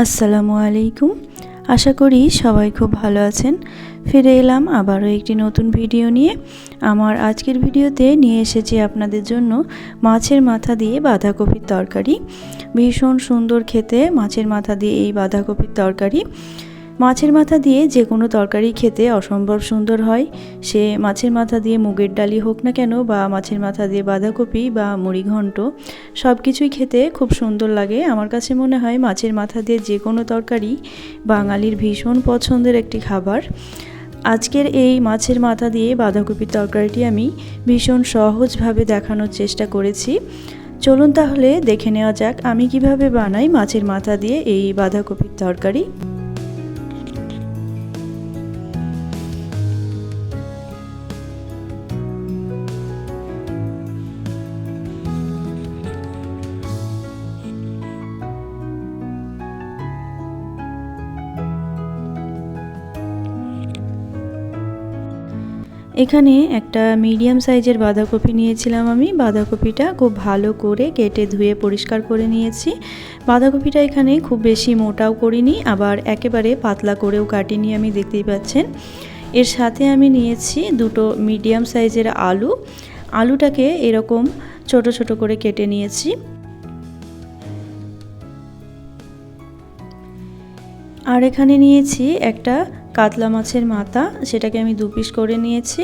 আসসালামু আলাইকুম। আশা করি সবাই খুব ভালো আছেন। ফিরে এলাম আবারও একটি নতুন ভিডিও নিয়ে। আমার আজকের ভিডিওতে নিয়ে এসেছি আপনাদের জন্য মাছের মাথা দিয়ে বাঁধাকপির তরকারি। ভীষণ সুন্দর খেতে মাছের মাথা দিয়ে এই বাঁধাকপির তরকারি। মাছের মাথা দিয়ে যে কোনো তরকারি খেতে অসম্ভব সুন্দর হয়। সে মাছের মাথা দিয়ে মুগের ডালি হোক না কেন বা মাছের মাথা দিয়ে বাঁধাকপি বা মুড়িঘণ্ট সব কিছুই খেতে খুব সুন্দর লাগে। আমার কাছে মনে হয় মাছের মাথা দিয়ে যে কোনো তরকারি বাঙালির ভীষণ পছন্দের একটি খাবার। আজকের এই মাছের মাথা দিয়ে বাঁধাকপির তরকারিটি আমি ভীষণ সহজভাবে দেখানোর চেষ্টা করেছি। চলুন তাহলে দেখে নেওয়া যাক আমি কীভাবে বানাই মাছের মাথা দিয়ে এই বাঁধাকপির তরকারি। এখানে একটা মিডিয়াম সাইজের বাঁধাকপি নিয়েছিলাম আমি। বাঁধাকপিটা খুব ভালো করে কেটে ধুয়ে পরিষ্কার করে নিয়েছি। বাঁধাকপিটা এখানে খুব বেশি মোটাও করিনি, আবার একেবারে পাতলা করেও কাটিনি আমি, দেখতেই পাচ্ছেন। এর সাথে আমি নিয়েছি দুটো মিডিয়াম সাইজের আলু। আলুটাকে এরকম ছোট ছোট করে কেটে নিয়েছি। আর এখানে নিয়েছি একটা কাতলা মাছের মাথা, সেটাকে আমি দু পিস করে নিয়েছি।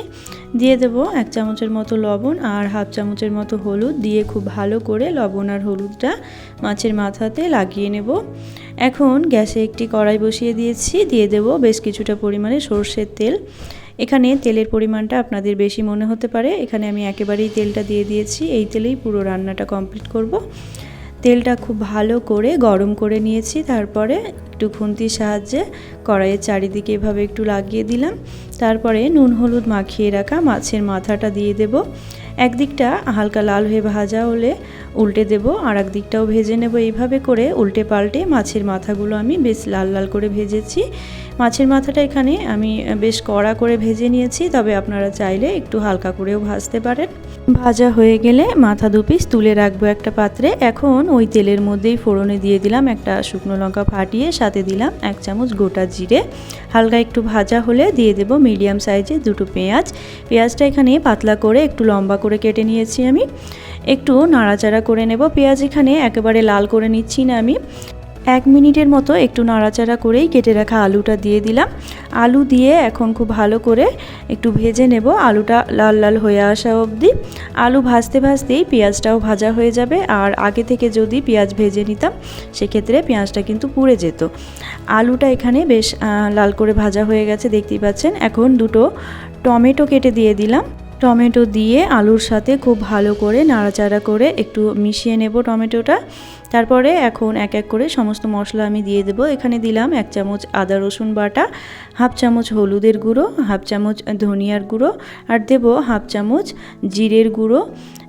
দিয়ে দেব এক চামচের মতো লবণ আর হাফ চামচের মতো হলুদ। দিয়ে খুব ভালো করে লবণ আর হলুদটা মাছের মাথাতে লাগিয়ে নেব। এখন গ্যাসে একটি কড়াই বসিয়ে দিয়েছি। দিয়ে দেব বেশ কিছুটা পরিমাণে সর্ষের তেল। এখানে তেলের পরিমাণটা আপনাদের বেশি মনে হতে পারে। এখানে আমি একেবারেই তেলটা দিয়ে দিয়েছি। এই তেলেই পুরো রান্নাটা কমপ্লিট করব। তেলটা খুব ভালো করে গরম করে নিয়েছি। তারপরে একটু খুন্তির সাহায্যে কড়াইয়ের চারিদিকে এভাবে একটু লাগিয়ে দিলাম। তারপরে নুন, হলুদ মাখিয়ে রাখা মাছের মাথাটা দিয়ে দেব। একদিকটা হালকা লাল হয়ে ভাজা হলে উল্টে দেব আর একদিকটাও ভেজে নেব। এইভাবে করে উল্টে পাল্টে মাছের মাথাগুলো আমি বেশ লাল লাল করে ভেজেছি। মাছের মাথাটা এখানে আমি বেশ কড়া করে ভেজে নিয়েছি, তবে আপনারা চাইলে একটু হালকা করেও ভাজতে পারেন। ভাজা হয়ে গেলে মাথা দু পিস তুলে রাখব একটা পাত্রে। এখন ওই তেলের মধ্যেই ফোড়নে দিয়ে দিলাম একটা শুকনো লঙ্কা ফাটিয়ে সাথে দিলাম এক চামচ গোটা জিরে। হালকা একটু ভাজা হলে দিয়ে দেব মিডিয়াম সাইজে দুটো পেঁয়াজ। পেঁয়াজটা এখানে পাতলা করে একটু লম্বা করে কেটে নিয়েছি আমি। একটু নাড়াচাড়া করে নেব। পেঁয়াজ এখানে একেবারে লাল করে নিচ্ছি না আমি। এক মিনিটের মতো একটু নাড়াচাড়া করেই কেটে রাখা আলুটা দিয়ে দিলাম। আলু দিয়ে এখন খুব ভালো করে একটু ভেজে নেব। আলুটা লাল লাল হয়ে আসা অবধি। আলু ভাজতে ভাজতেই পেঁয়াজটাও ভাজা হয়ে যাবে। আর আগে থেকে যদি পেঁয়াজ ভেজে নিতাম, সেক্ষেত্রে পেঁয়াজটা কিন্তু পুড়ে যেত। আলুটা এখানে বেশ লাল করে ভাজা হয়ে গেছে, দেখতেই পাচ্ছেন। এখন দুটো টমেটো কেটে দিয়ে দিলাম। টমেটো দিয়ে আলুর সাথে খুব ভালো করে নাড়াচাড়া করে একটু মিশিয়ে নেব টমেটোটা। তারপরে এখন এক এক করে সমস্ত মশলা আমি দিয়ে দেবো। এখানে দিলাম এক চামচ আদা রসুন বাটা, হাফ চামচ হলুদের গুঁড়ো, হাফ চামচ ধনিয়ার গুঁড়ো, আর দেব হাফ চামচ জিরের গুঁড়ো।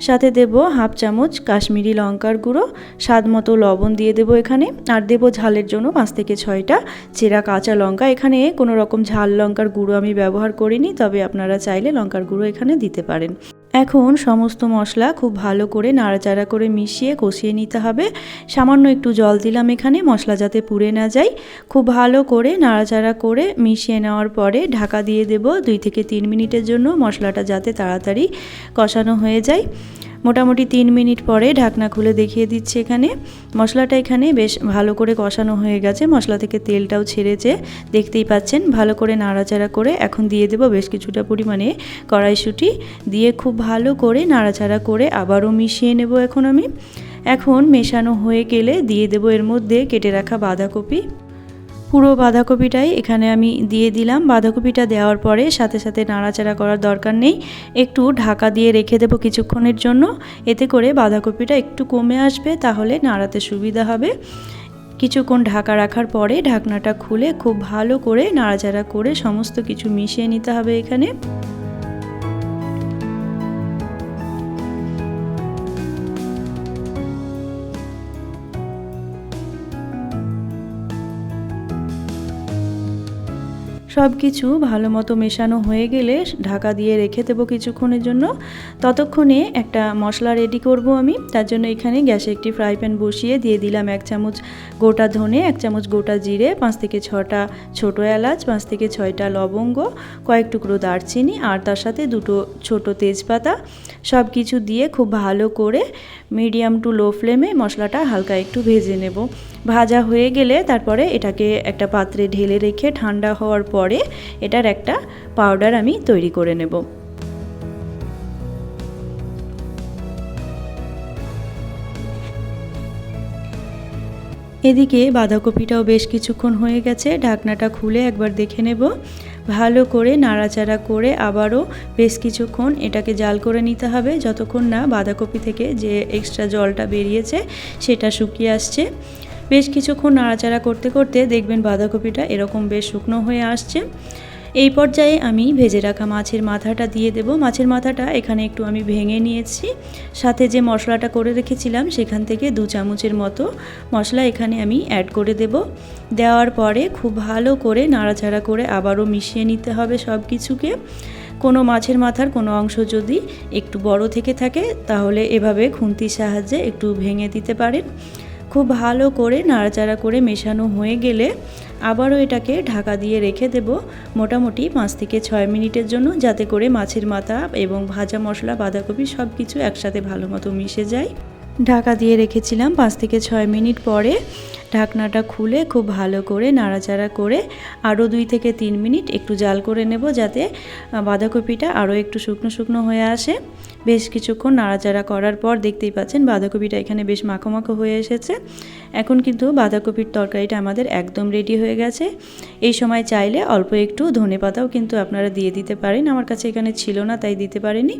সাথে দেব হাফ চামচ কাশ্মীরি লঙ্কার গুঁড়ো। স্বাদ মতো লবণ দিয়ে দেবো এখানে। আর দেব ঝালের জন্য পাঁচ থেকে ছয়টা চেরা কাঁচা লঙ্কা। এখানে কোনো রকম ঝাল লঙ্কার গুঁড়ো আমি ব্যবহার করিনি, তবে আপনারা চাইলে লঙ্কার গুঁড়ো এখানে দিতে পারেন। এখন সমস্ত মশলা খুব ভালো করে নাড়াচাড়া করে মিশিয়ে কষিয়ে নিতে হবে। সামান্য একটু জল দিলাম এখানে, মশলা যাতে পুড়ে না যায়। খুব ভালো করে নাড়াচাড়া করে মিশিয়ে নেওয়ার পরে ঢাকা দিয়ে দেব দুই থেকে তিন মিনিটের জন্য মশলাটা যাতে তাড়াতাড়ি কষানো হয়ে যায়। মোটামুটি তিন মিনিট পরে ঢাকনা খুলে দেখিয়ে দিচ্ছি এখানে। মশলাটা এখানে বেশ ভালো করে কষানো হয়ে গেছে। মশলা থেকে তেলটাও ছেড়েছে। দেখতেই পাচ্ছেন, ভালো করে নাড়াচাড়া করে এখন দিয়ে দেবো বেশ কিছুটা পরিমাণে কড়াইশুঁটি। দিয়ে খুব ভালো করে নাড়াচাড়া করে আবারও মিশিয়ে নেব এখন আমি। এখন মেশানো হয়ে গেলে দিয়ে দেবো এর মধ্যে কেটে রাখা বাঁধাকপি। পুরো বাঁধাকপিটাই এখানে আমি দিয়ে দিলাম। বাঁধাকপিটা দেওয়ার পরে সাথে সাথে নাড়াচাড়া করার দরকার নেই। একটু ঢাকা দিয়ে রেখে দেবো কিছুক্ষণের জন্য। এতে করে বাঁধাকপিটা একটু কমে আসবে, তাহলে নাড়াতে সুবিধা হবে। কিছুক্ষণ ঢাকা রাখার পরে ঢাকনাটা খুলে খুব ভালো করে নাড়াচাড়া করে সমস্ত কিছু মিশিয়ে নিতে হবে এখানে। সব কিছু ভালো মতো মেশানো হয়ে গেলে ঢাকা দিয়ে রেখে দেবো কিছুক্ষণের জন্য। ততক্ষণে একটা মশলা রেডি করব আমি। তার জন্য এখানে গ্যাসে একটি ফ্রাই প্যান বসিয়ে দিয়ে দিলাম এক চামচ গোটা ধনে, এক চামচ গোটা জিরে, পাঁচ থেকে ছটা ছোটো এলাচ, পাঁচ থেকে ছয়টা লবঙ্গ, কয়েক টুকরো দারচিনি আর তার সাথে দুটো ছোট তেজপাতা। সব কিছু দিয়ে খুব ভালো করে মিডিয়াম টু লো ফ্লেমে মশলাটা হালকা একটু ভেজে নেব। ভাজা হয়ে গেলে তারপরে এটাকে একটা পাত্রে ঢেলে রেখে ঠান্ডা হওয়ার পরে এটার একটা পাউডার আমি তৈরি করে নেব। এদিকে বাঁধাকপিটাও বেশ কিছুক্ষণ হয়ে গেছে, ঢাকনাটা খুলে একবার দেখে নেব। ভালো করে নাড়াচাড়া করে আবারও বেশ কিছুক্ষণ এটাকে জাল করে নিতে হবে, যতক্ষণ না বাঁধাকপি থেকে যে এক্সট্রা জলটা বেরিয়েছে সেটা শুকিয়ে আসছে। বেশ কিছুক্ষণ নাড়াচাড়া করতে করতে দেখবেন বাঁধাকপিটা এরকম বেশ শুকনো হয়ে আসছে। এই পর্যায়ে আমি ভেজে রাখা মাছের মাথাটা দিয়ে দেব। মাছের মাথাটা এখানে একটু আমি ভেঙে নিয়েছি। সাথে যে মশলাটা করে রেখেছিলাম সেখান থেকে দু চামচের মতো মশলা এখানে আমি অ্যাড করে দেব। দেওয়ার পরে খুব ভালো করে নাড়াচাড়া করে আবারও মিশিয়ে নিতে হবে সব কিছুকে কোনো মাছের মাথার কোনো অংশ যদি একটু বড় থেকে থাকে, তাহলে এভাবে খুন্তির সাহায্যে একটু ভেঙে দিতে পারেন। খুব ভালো করে নাড়াচাড়া করে মেশানো হয়ে গেলে আবারও এটাকে ঢাকা দিয়ে রেখে দেব মোটামুটি পাঁচ থেকে ছয় মিনিটের জন্য, যাতে করে মাছের মাথা এবং ভাজা মশলা, বাঁধাকপি সব কিছু একসাথে ভালো মতো মিশে যায়। ঢাকা দিয়ে রেখেছিলাম পাঁচ থেকে ছয় মিনিট পরে। ঢাকনাটা খুলে খুব ভালো করে নাড়াচাড়া করে আরও দুই থেকে তিন মিনিট একটু জাল করে নেব যাতে বাঁধাকপিটা আরও একটু শুকনো শুকনো হয়ে আসে। বেশ কিছুক্ষণ নাড়াচাড়া করার পর দেখতেই পাচ্ছেন বাঁধাকপিটা এখানে বেশ মাখো মাখো হয়ে এসেছে। এখন কিন্তু বাঁধাকপির তরকারিটা আমাদের একদম রেডি হয়ে গেছে। এই সময় চাইলে অল্প একটু ধনে পাতাও কিন্তু আপনারা দিয়ে দিতে পারেন। আমার কাছে এখানে ছিল না, তাই দিতে পারেনি।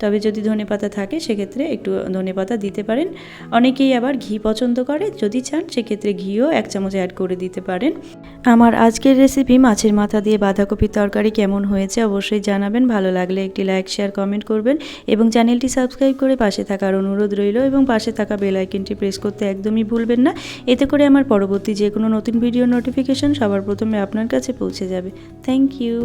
তবে যদি ধনে পাতা থাকে, সেক্ষেত্রে একটু ধনে পাতা দিতে পারেন। অনেকেই আবার ঘি পছন্দ করে, যদি চান, সেক্ষেত্রে ঘিও এক চামচ অ্যাড করে দিতে পারেন। আমার আজকের রেসিপি মাছের মাথা দিয়ে বাঁধাকপির তরকারি কেমন হয়েছে অবশ্যই জানাবেন। ভালো লাগলে একটি লাইক শেয়ার কমেন্ট করবেন এবং চ্যানেলটি সাবস্ক্রাইব করে পাশে থাকার অনুরোধ রইল এবং পাশে থাকা বেল আইকনটি প্রেস করতে একদমই ভুলবেন না। এতে করে আমার পরবর্তী যে কোনো নতুন ভিডিও নোটিফিকেশন সবার প্রথমে আপনার কাছে পৌঁছে যাবে। Thank you